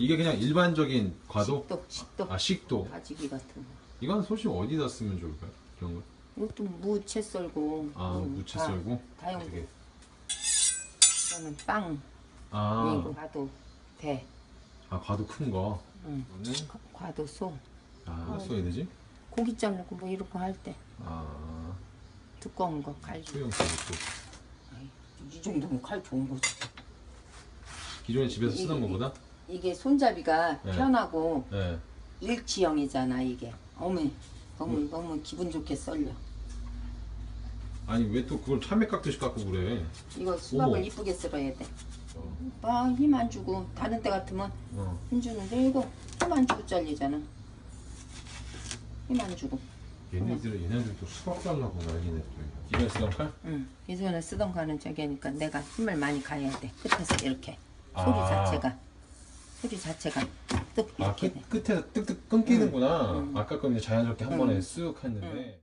이게 그냥 일반적인 과도? 식도, 식도. 아 식도. 가지기 같은 거. 이건 소식 어디다 쓰면 좋을까요? 이런 거? 이것도 무채 썰고. 아 음, 무채 다- 썰고. 다용. 되게. 이거는 빵. 아, 이거 과도 대. 아 과도 큰 거. 응. 이거는 과- 과도 소. 아 써야 되지? 고기 자르고 뭐 이런 거 할 때 아 두꺼운 거 칼. 소형 쓰고 이 정도면 칼 좋은 거지. 기존에 집에서 이- 쓰던 이- 거보다? 이게 손잡이가 네. 편하고 네. 일치형이잖아 이게. 어머 너무 너무 기분 좋게 썰려. 아니 왜 또 그걸 참외 깎듯이 깎고 그래? 이거 수박을 어머. 이쁘게 썰어야 돼. 어. 막 힘 안 주고 다른 때 같으면 어. 힘 주는데 이거 힘 안 주고 잘리잖아. 힘 안 주고. 얘네들 얘네들도 수박 달라고 난리네 또. 이번에 쓰던 칼? 응. 예전에 쓰던 거는 저기니까 내가 힘을 많이 가해야 돼. 끝에서 이렇게 아. 소리 자체가 소리 자체가 뚝 아 이렇게 끝, 돼. 끝에 뜩뜩 끊기는구나. 응. 아까 거는 이제 자연스럽게 한 응. 번에 쓱 했는데.